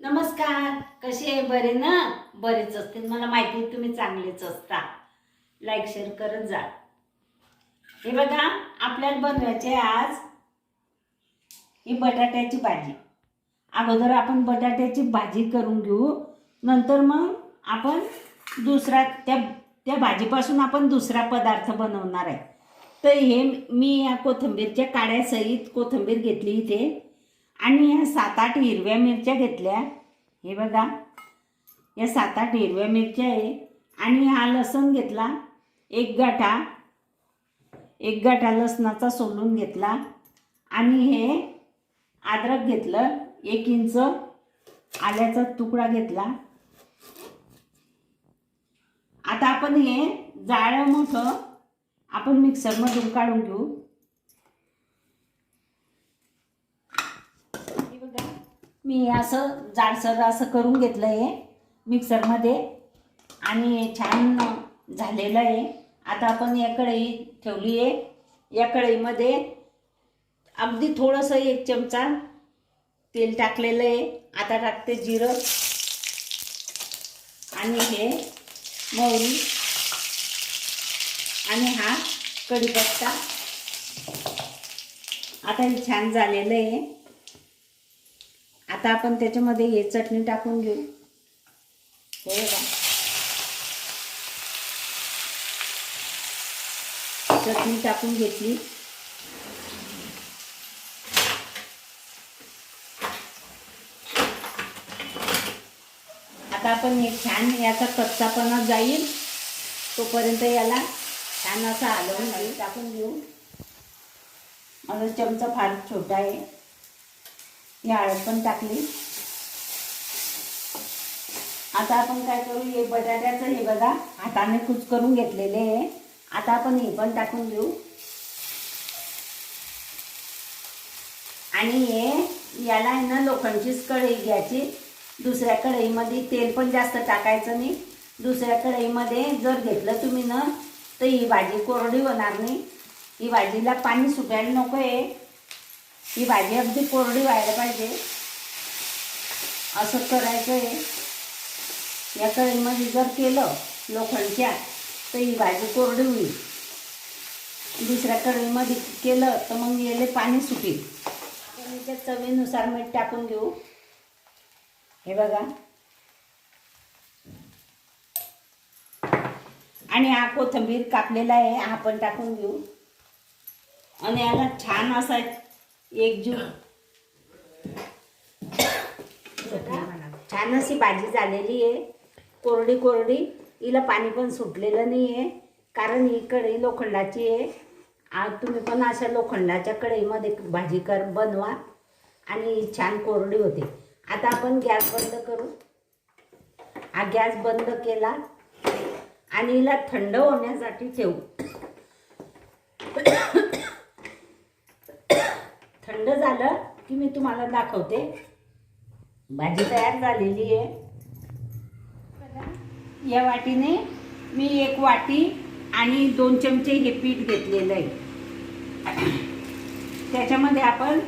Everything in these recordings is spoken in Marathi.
नमस्कार कसे आहे? बरे ना? बरेच असतील. मला माहिती आहे तुम्ही चांगलेच असता. लाईक शेअर करत जा. हे बघा आपल्याला बनवायचे आज ही बटाट्याची भाजी. अगोदर आपण बटाट्याची भाजी करून घेऊ. नंतर मग आपण दुसरा त्या त्या भाजीपासून आपण दुसरा पदार्थ बनवणार आहे. तर हे मी या कोथिंबीरच्या काड्यासहित कोथिंबीर घेतली इथे. आणि ह्या सात आठ हिरव्या मिरच्या घेतल्या. हे बघा. या सात आठ हिरव्या मिरच्या आहे. आणि हा लसण घेतला. एक गाठा. एक गाठा लसणाचा सोलून घेतला. आणि हे अद्रक घेतलं. एक इंच आल्याचा तुकडा घेतला. आता आपण हे जाळं मोठं आपण मिक्सरमधून काढून घेऊ हे बघा मी असं जाडसर असं करून घेतलं आहे मिक्सरमध्ये. आणि छान झालेलं आहे. आता आपण या कढई ठेवली आहे. या कढईमध्ये अगदी थोडंसं एक चमचा तेल टाकलेलं आहे. आता टाकते जिरं. आणि हे मोहरी. आणि हा कढीपत्ता. आता हे छान झालेलं आहे. आता आपण त्याच्यामध्ये हे चटणी टाकून घेऊ. हे बघा चटणी टाकून घेतली. आता आपण हे छान याचा कच्चापणा जाईल. तोपर्यंत याला छान असा हलवून टाकून घेऊ. माझा चमचा फार छोटा आहे. ही हळद पण टाकली. आता आपण काय करू हे बटाट्याचं हे बघा हाताने कुच करून घेतलेले आहे. आता आपण हे पण टाकून घेऊ. आणि हे याला आहे ना लोखंडचीच कढई घ्यायची. दुसऱ्या कढईमध्ये तेल पण जास्त टाकायचं नाही. दुसऱ्या कढईमध्ये जर घेतलं तुम्ही ना तर ही भाजी कोरडी होणार नाही. ही भाजीला पाणी सुटायला नको आहे. ही भाजी अगदी कोरडी व्हायला पाहिजे. असं करायचं आहे या कढईमध्ये जर केलं लोखंडच्या तर ही भाजी कोरडी होईल. दुसऱ्या कढईमध्ये केलं तर मग याले पाणी सुटेल. आपण चवीनुसार मीठ टाकून घेऊ. हे बघा. आणि हा कोथिंबीर कापलेला आहे हा पण टाकून घेऊ. आणि याला छान असा एकजीव छान अशी भाजी झालेली आहे. कोरडी कोरडी. हिला पाणी पण सुटलेलं नाही आहे कारण ही कढई लोखंडाची आहे. आ तुम्ही पण अशा लोखंडाच्या कढईमध्ये भाजी कर बनवा. आणि छान कोरडी होते. आता आपण गॅस बंद करू. हा गॅस बंद केला. आणि हिला थंड होण्यासाठी ठेवू. थंड झालं की मी तुम्हाला दाखवते. भाजी तयार झालेली आहे. या वाटीने मी एक वाटी आणि दोन चमचे हे पीठ घेतलेलं आहे. त्याच्यामध्ये आपण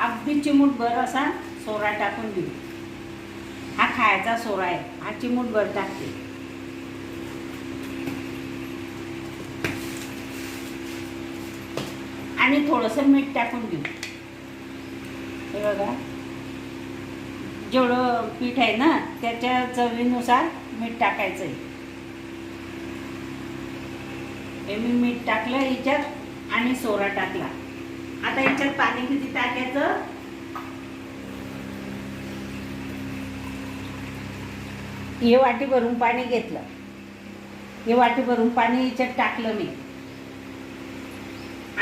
अगदी चिमूटभर असा सोरा टाकून देऊ. हा खायचा सोरा आहे. हा चिमूटभर टाकते. आणि थोडंसं मीठ टाकून देऊ. हे बघा. जेवढं पीठ आहे ना त्याच्या चवीनुसार मीठ टाकायचं आहे हे मी मीठ टाकलं याच्यात आणि सोरा टाकला. आता याच्यात पाणी किती टाकायचं? हे वाटी भरून पाणी घेतलं. हे वाटी भरून पाणी याच्यात टाकलं मी.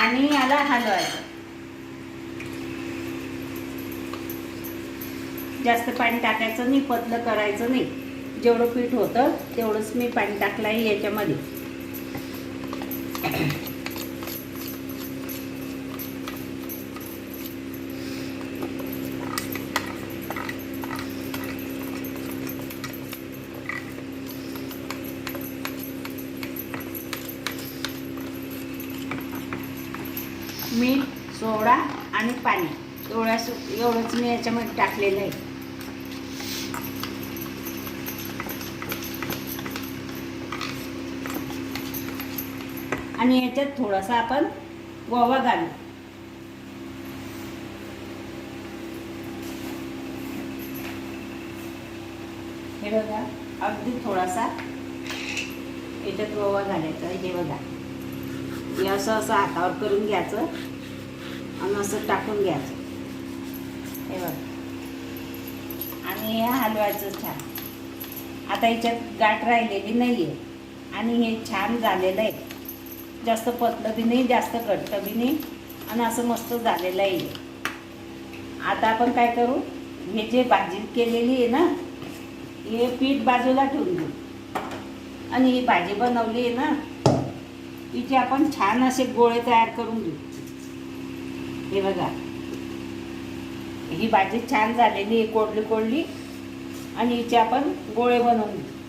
आणि याला हलवायचं. जास्त पाणी टाकायचं नाही पतलं करायचं नाही. जेवढं पीठ होतं तेवढंच मी पाणी टाकलं आहे याच्यामध्ये. मीठ सोडा आणि पाणी. एवढ्या एवढंच मी याच्यामध्ये टाकलेलं आहे. आणि याच्यात थोडासा आपण गोवा घालू. हे बघा अगदी थोडासा याच्यात गोवा घालायचा हे बघा. हे असं असं हातावर करून घ्यायचं आणि असं टाकून घ्यायचं. हे बघा. आणि हे हलवायचं छान. आता याच्यात गाठ राहिलेली नाही आहे आणि हे छान झालेलं आहे. जास्त पतलं बी नाही जास्त घट्ट बी नाही. आणि असं मस्त झालेलं आहे. आता आपण काय करू? हे जे भाजी केलेली आहे ना हे पीठ बाजूला ठेवून देऊ आणि ही भाजी बनवली आहे ना तिचे आपण छान असे गोळे तयार करून घेऊ. हे बघा. ही भाजी छान झालेली आहे कोडली कोडली आणि हिचे आपण गोळे बनवून घेऊ.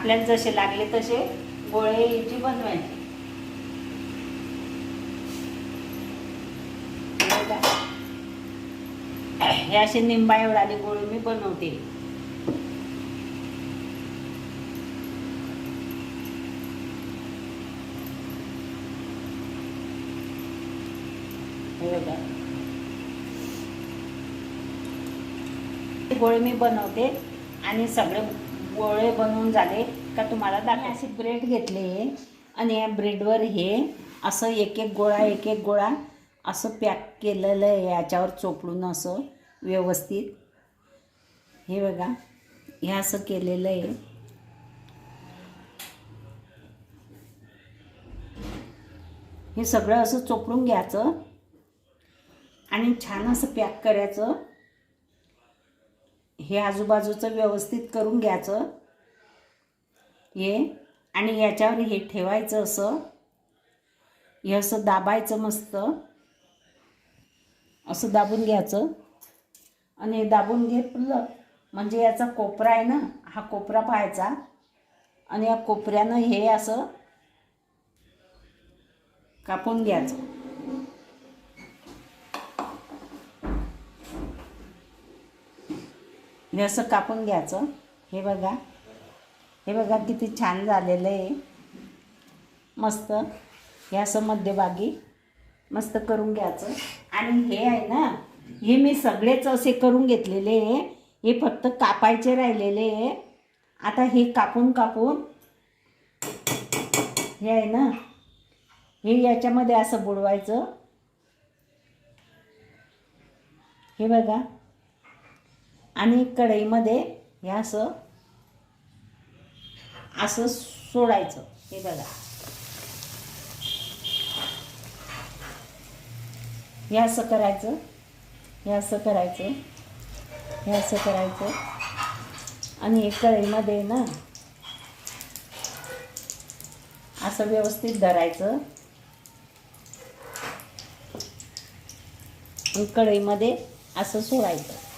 आपल्याला जसे लागले तसे गोळे याची बनवायचे. हे असे निंबा एवढाले गोळे मी बनवते. हे गोळे मी बनवते आणि सगळे गोळे बनवून झाले का तुम्हाला दाखव असे ब्रेड घेतले आणि या ब्रेडवर हे असं एक एक गोळा एक एक गोळा असं पॅक केलेलं आहे. याच्यावर चोपडून असं व्यवस्थित. हे बघा हे असं केलेलं आहे. हे सगळं असं चोपडून घ्यायचं आणि छान असं पॅक करायचं. हे आजूबाजूचं व्यवस्थित करून घ्यायचं. हे आणि याच्यावर हे ठेवायचं असं. हे असं दाबायचं मस्त. असं दाबून घ्यायचं. आणि हे दाबून घेतलं म्हणजे याचा कोपरा आहे ना हा कोपरा पाहायचा. आणि या कोपऱ्यानं हे असं कापून घ्यायचं. हे असं कापून घ्यायचं. हे बघा. हे बघा किती छान झालेलं आहे. मस्त. हे असं मध्यभागी मस्त करून घ्यायचं. आणि हे आहे ना हे मी सगळेच असे करून घेतलेले आहे. हे फक्त कापायचे राहिलेले आहे. आता हे कापून कापून हे आहे ना हे याच्यामध्ये असं बुडवायचं. हे बघा. आणि कढईमध्ये हे असं असं सोडायचं. हे बघा. हे असं करायचं. हे असं करायचं. हे असं करायचं. आणि हे कढईमध्ये ना असं व्यवस्थित धरायचं. कढईमध्ये असं सोडायचं.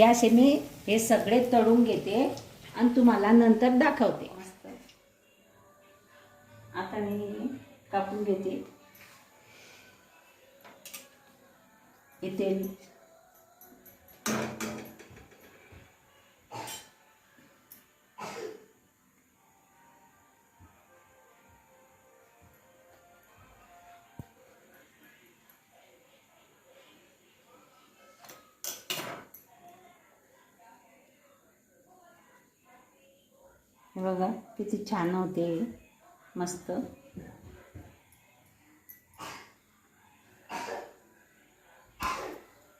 हे असे मी हे सगळे तळून घेते आणि तुम्हाला नंतर दाखवते. मस्त. आता मी कापून घेते. हे तेल हे बघा किती छान होते. मस्त.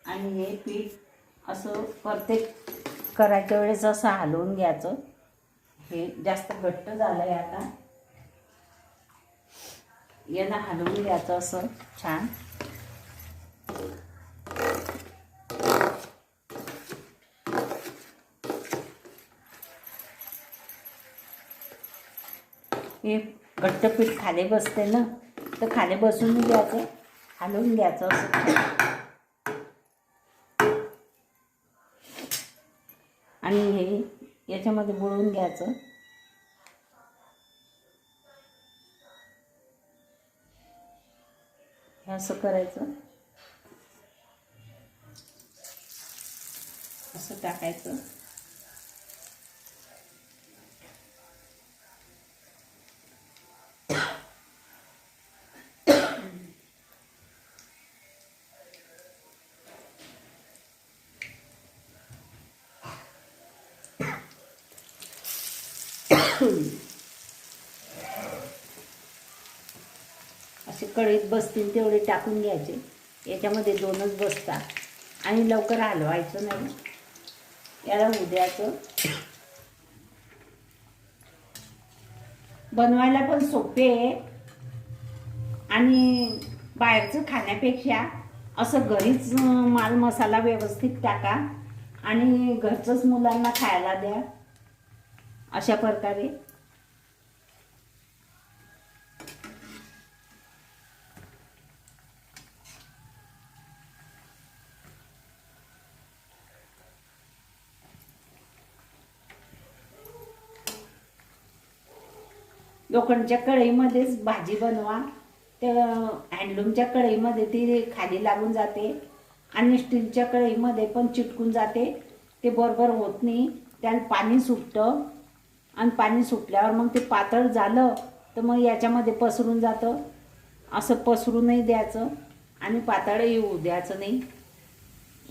आणि हे पीठ असं प्रत्येक करायच्या वेळेस असं हलवून घ्यायचं. हे जास्त घट्ट झालं आहे आता. यांना हलवून घ्यायचं असं छान. हे घट्ट पीठ खाली बसते ना तर खाली बसून घ्यायचं. हलवून घ्यायचं असं. आणि हे याच्यामध्ये बुळवून घ्यायचं. हे असं करायचं. असं टाकायचं. असे कढईत बसतील तेवढे टाकून घ्यायचे. याच्यामध्ये दोनच बसतात आणि लवकर हलवायचं नाही. याला उद्याचं बनवायला पण सोपे आहे. आणि बाहेरचं खाण्यापेक्षा असं घरीच माल मसाला व्यवस्थित टाका. आणि घरचंच मुलांना खायला द्या. अशा प्रकारे. लोखंडच्या कढईमध्येच भाजी बनवा. त्या हँडलूमच्या कढईमध्ये ती खाली लागून जाते. आणि स्टीलच्या कढईमध्ये पण चिटकून जाते. ते बरोबर होत नाही. त्याला पाणी सुटतं. आणि पाणी सुटल्यावर मग ते पातळ झालं तर मग याच्यामध्ये पसरून जातं. असं पसरू नाही द्यायचं आणि पातळ येऊ द्यायचं नाही.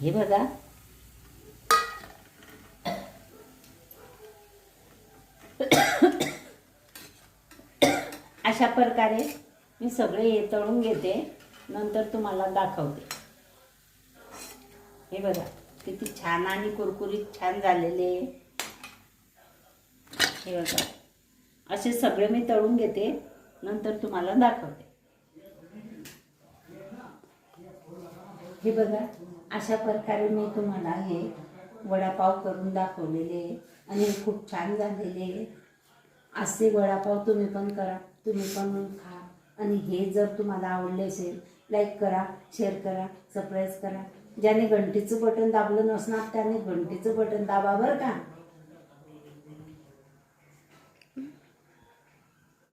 हे बघा. अशा प्रकारे मी सगळे हे तळून घेते. नंतर तुम्हाला दाखवते. हे बघा किती छान आणि कुरकुरीत छान झालेले हे बघा. असे सगळे मी तळून घेते नंतर तुम्हाला दाखवते. हे बघा अशा प्रकारे मी तुम्हाला हे वडापाव करून दाखवलेले आणि खूप छान झालेले. असे वडापाव तुम्ही पण करा तुम्ही पण खा. आणि हे जर तुम्हाला आवडले असेल लाईक करा शेअर करा सबस्क्राईब करा. ज्याने घंटीचं बटन दाबलं नसणार त्याने घंटीचं बटन दाबा बरं का.